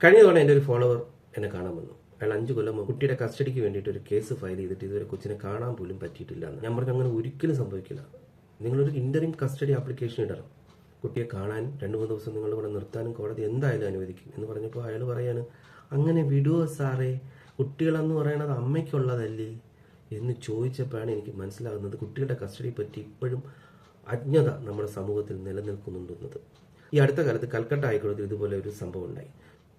കഴിഞ്ഞ തവണ എന്റെ ഒരു ഫോളോവർ എന്നെ കാണാൻ വന്നു. അയാൾ അഞ്ച് കൊല്ലം കുട്ടിയുടെ കസ്റ്റഡിക്ക് വേണ്ടിയിട്ട് ഒരു കേസ് ഫയൽ ചെയ്തിട്ട് ഇതുവരെ കൊച്ചിനെ കാണാൻ പോലും പറ്റിയിട്ടില്ല എന്ന്. ഞാൻ പറഞ്ഞു അങ്ങനെ ഒരിക്കലും സംഭവിക്കില്ല. നിങ്ങളൊരു ഇന്ററിം കസ്റ്റഡി ആപ്ലിക്കേഷൻ ഇടണം. കുട്ടിയെ കാണാൻ രണ്ട് മൂന്ന് ദിവസം നിങ്ങളുടെ കൂടെ നിർത്താനും കോടതി എന്തായാലും അനുവദിക്കും. എന്ന് പറഞ്ഞപ്പോൾ അയാൾ പറയാണ് അങ്ങനെ വിടുവോ സാറേ? കുട്ടികളെന്ന് പറയണത് അമ്മയ്ക്കുള്ളതല്ലേ? എന്ന് ചോദിച്ചപ്പോഴാണ് എനിക്ക് മനസ്സിലാകുന്നത് കുട്ടികളുടെ കസ്റ്റഡിയെ പറ്റി ഇപ്പോഴും അജ്ഞത നമ്മുടെ സമൂഹത്തിൽ നിലനിൽക്കുന്നുണ്ടെന്നത്. ഈ അടുത്ത കാലത്ത് കൽക്കട്ട ഹൈക്കോടതിയിൽ ഇതുപോലെ ഒരു സംഭവം ഉണ്ടായി.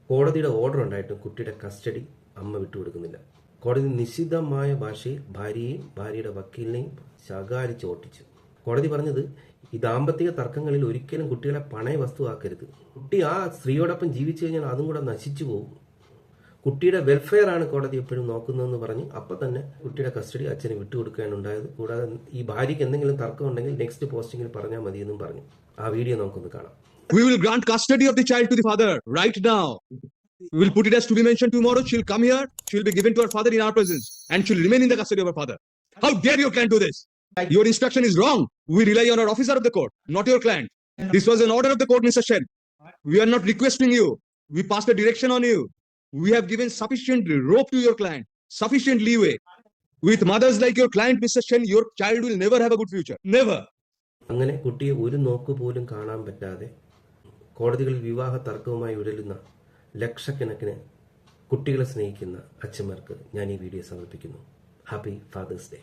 കോടതിയുടെ ഓർഡർ ഉണ്ടായിട്ടും കുട്ടിയുടെ കസ്റ്റഡി അമ്മ വിട്ടുകൊടുക്കുന്നില്ല. കോടതി നിശിതമായ ഭാഷയിൽ ഭാര്യയെയും ഭാര്യയുടെ വക്കീലിനെയും ശകാരിച്ച് ഓട്ടിച്ചു. കോടതി പറഞ്ഞത് ഈ ദാമ്പത്തിക തർക്കങ്ങളിൽ ഒരിക്കലും കുട്ടികളെ പണയ വസ്തുവാക്കരുത് കുട്ടി ആ സ്ത്രീയോടൊപ്പം ജീവിച്ചു കഴിഞ്ഞാൽ അതും കൂടെ നശിച്ചു പോകും. കുട്ടിയുടെ വെൽഫെയർ ആണ് കോടതി എപ്പോഴും നോക്കുന്നതെന്ന് പറഞ്ഞ് അപ്പൊ തന്നെ കുട്ടിയുടെ കസ്റ്റഡി അച്ഛന് വിട്ടുകൊടുക്കുകയാണ് ഉണ്ടായത് കൂടാതെ ഈ ഭാര്യയ്ക്ക് എന്തെങ്കിലും തർക്കം ഉണ്ടെങ്കിൽ നെക്സ്റ്റ് പോസ്റ്റിംഗിൽ പറഞ്ഞാൽ മതിയെന്നും പറഞ്ഞു ആ വീഡിയോ നമുക്കൊന്ന് കാണാം We will grant custody of the child to the father right now. We will put it as to be mentioned tomorrow. She'll come here. She'll be given to her father in our presence, and she'll remain in the custody of her father. How dare you can do this? Your instruction is wrong. We rely on our officer of the court, not your client. This was an order of the court, Mr. Shen. We are not requesting you. We passed a direction on you. We have given sufficient rope to your client, sufficient leeway. With mothers like your client, Mr. Shen, your child will never have a good future. Never. അങ്ങനെ കുട്ടിയെ ഒരു നോക്ക് പോലും കാണാൻ പറ്റാതെ കോടതികളിൽ വിവാഹ തർക്കവുമായി ഉഴലുന്ന ലക്ഷക്കണക്കിന് കുട്ടികളെ സ്നേഹിക്കുന്ന അച്ഛന്മാർക്ക് ഞാൻ ഈ വീഡിയോ സമർപ്പിക്കുന്നു ഹാപ്പി ഫാദേഴ്സ് ഡേ